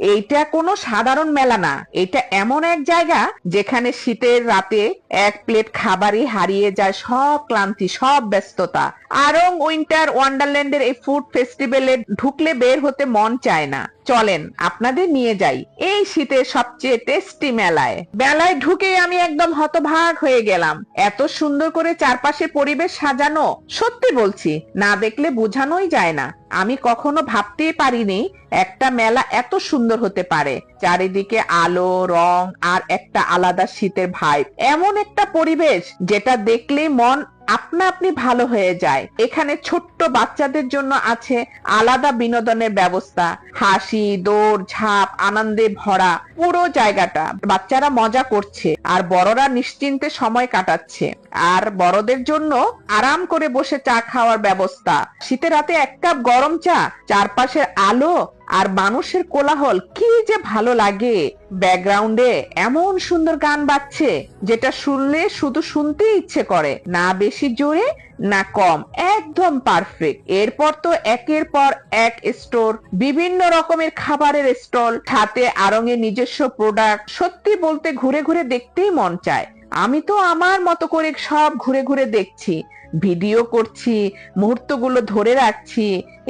এইটা কোনো সাধারণ মেলা না। এটা এমন এক জায়গা যেখানে শীতের রাতে এক প্লেট খাবারই হারিয়ে যায় সব ক্লান্তি, সব ব্যস্ততা। আরং উইন্টার ওয়ান্ডারল্যান্ডের এই ফুড ফেস্টিভ্যালে ঢুকলে বের হতে মন চায় না। চলেন, আপনাদের নিয়ে যাই। এই শীতের সবচেয়ে টেস্টি মেলায়। মেলায় ঢুকে আমি একদম হতভাগ হয়ে গেলাম। এত সুন্দর করে চারপাশে পরিবেশ সাজানো, সত্যি বলছি, না দেখলে বোঝানোই যায় না। আমি কখনো ভাবতেই পারিনি একটা মেলা এত সুন্দর হতে পারে। চারিদিকে আলো, রং আর একটা আলাদা শীতের ভাই এমন একটা পরিবেশ যেটা দেখলেই মন আপনা আপনি ভালো হয়ে যায়। এখানে ছোট্ট বাচ্চাদের জন্য আছে আলাদা বিনোদনের ব্যবস্থা। হাসি, দৌড়, ঝাঁপ, আনন্দে ভরা পুরো জায়গাটা। বাচ্চারা মজা করছে আর বড়রা নিশ্চিন্তে সময় কাটাচ্ছে। আর বড়দের জন্য আরাম করে বসে চা খাওয়ার ব্যবস্থা। শীতের রাতে এক কাপ গরম চা, চারপাশের আলো আর মানুষের কোলাহল কি যে ভালো লাগে। ব্যাকগ্রাউন্ডে এমন সুন্দর গান বাজছে, যেটা শুনলে শুধু শুনতে ইচ্ছে করে, না বেশি জোরে, না কম, একদম পারফেক্ট এরপর তো একের পর এক স্টোর বিভিন্ন রকমের খাবারের স্টল হাতে আরঙের নিজস্ব প্রোডাক্ট সত্যি বলতে ঘুরে ঘুরে দেখতেই মন চায়। আমি তো আমার মতো করে সব ঘুরে ঘুরে দেখছি, ভিডিও করছি, মুহূর্তগুলো ধরে রাখছি।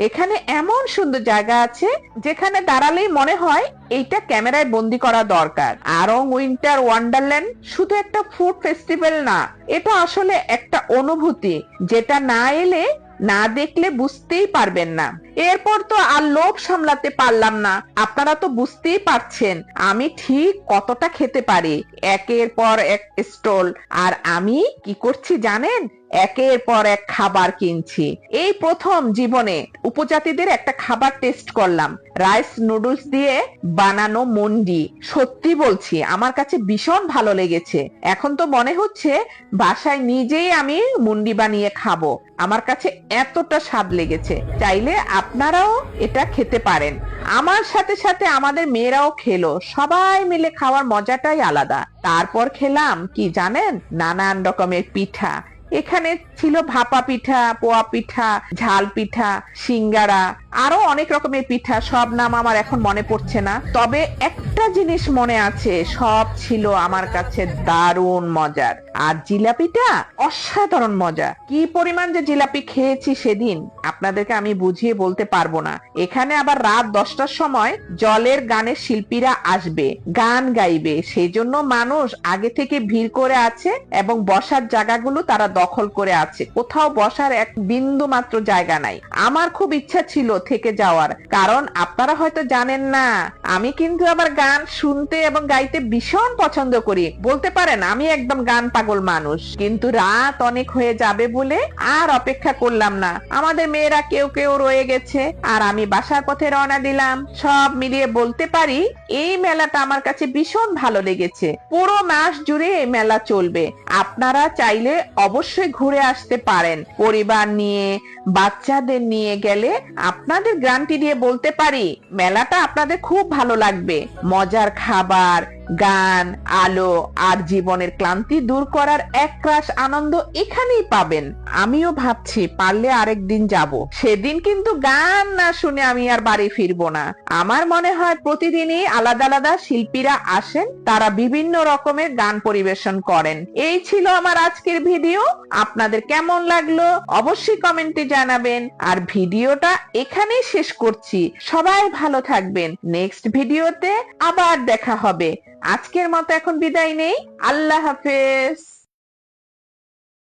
এখানে এমন সুন্দর জায়গা আছে, যেখানে দাঁড়ালেই মনে হয় এইটা ক্যামেরায় বন্দি করা দরকার। আরং উইন্টার ওয়ান্ডারল্যান্ড শুধু একটা ফুড ফেস্টিভ্যাল না, এটা আসলে একটা অনুভূতি, যেটা না এলে না দেখলে বুঝতেই পারবেন না। এরপর তো আর লোভ সামলাতে পারলাম না। আপনারা তো বুঝতেই পারছেন, আমি ঠিক কতটা খেতে পারি। একের পর এক স্টল। আর আমি কি করছি জানেন? একের পর এক খাবার কিনছি। এই প্রথম জীবনে উপজাতিদের একটা খাবার টেস্ট করলাম। রাইস নুডলস দিয়ে বানানো মন্ডি। সত্যি বলছি, আমার কাছে ভীষণ ভালো লেগেছে। এখন তো মনে হচ্ছে বাসায় নিজেই আমি মুন্ডি বানিয়ে খাব। আমার কাছে এতটা স্বাদ লেগেছে। চাইলে আপনারাও এটা খেতে পারেন। আমার সাথে সাথে আমাদের মেয়েরাও খেলো। সবাই মিলে খাওয়ার মজাটাই আলাদা। তারপর খেলাম, কি জানেন? নানান রকমের পিঠা। এখানে ছিল ভাপা পিঠা, পোয়া পিঠা, ঝাল পিঠা, সিঙ্গারা, আরও অনেক রকমের পিঠা। সব নাম আমার এখন মনে পড়ছে না। তবে একটা জিনিস মনে আছে, সব ছিল আমার কাছে দারুণ মজার। আর জিলাপিটা অসাধারণ মজা কি পরিমাণ যে জিলাপি খেয়েছি সেদিন, আপনাদেরকে আমি বুঝিয়ে বলতে পারব না। এখানে আবার রাত দশটার সময় জলের গানের শিল্পীরা আসবে, গান গাইবে। সেই জন্য মানুষ আগে থেকে ভিড় করে আছে এবং বসার জায়গাগুলো তারা দখল করে আছে। কোথাও বসার এক বিন্দু মাত্র জায়গা নাই। আমার খুব ইচ্ছা ছিল থেকে যাওয়ার। কারণ আপনারা হয়তো জানেন না, আমি কিন্তু আবার গান শুনতে এবং গাইতে ভীষণ পছন্দ করি। বলতে পারেন, আমি একদম গান পাগল মানুষ। কিন্তু রাত অনেক হয়ে যাবে বলে আর অপেক্ষা করলাম না। আমাদের মেয়েরা কেউ কেউ রয়ে গেছে আর আমি বাসার পথে রওনা দিলাম। সব মিলিয়ে বলতে পারি, এই মেলাটা আমার কাছে ভীষণ ভালো লেগেছে। পুরো মাস জুড়ে এই মেলা চলবে। আপনারা চাইলে অবশ্যই ঘুরে আসতে পারেন। পরিবার নিয়ে, বাচ্চাদের নিয়ে গেলে আপনাদের গ্রান্টি দিয়ে বলতে পারি, মেলাটা আপনাদের খুব ভালো লাগবে। মজার খাবার গান, আলো আর জীবনের ক্লান্তি দূর করার এক ক্রাশ আনন্দ এখানেই পাবেন। আমিও ভাবছি, পারলে আরেক দিন যাব। সেদিন কিন্তু গান না শুনে আমি আর বাড়ি ফিরবো না। আমার মনে হয় প্রতিদিনই আলাদা আলাদা শিল্পীরা আসেন, তারা বিভিন্ন রকমের গান পরিবেশন করেন। এই ছিল আমার আজকের ভিডিও। আপনাদের কেমন লাগল অবশ্যই কমেন্টে জানাবেন। আর ভিডিওটা এখানেই শেষ করছি। সবাই ভালো থাকবেন। নেক্সট ভিডিওতে আবার দেখা হবে। আজকের মতো এখন বিদায় নেই। আল্লাহ হাফেজ।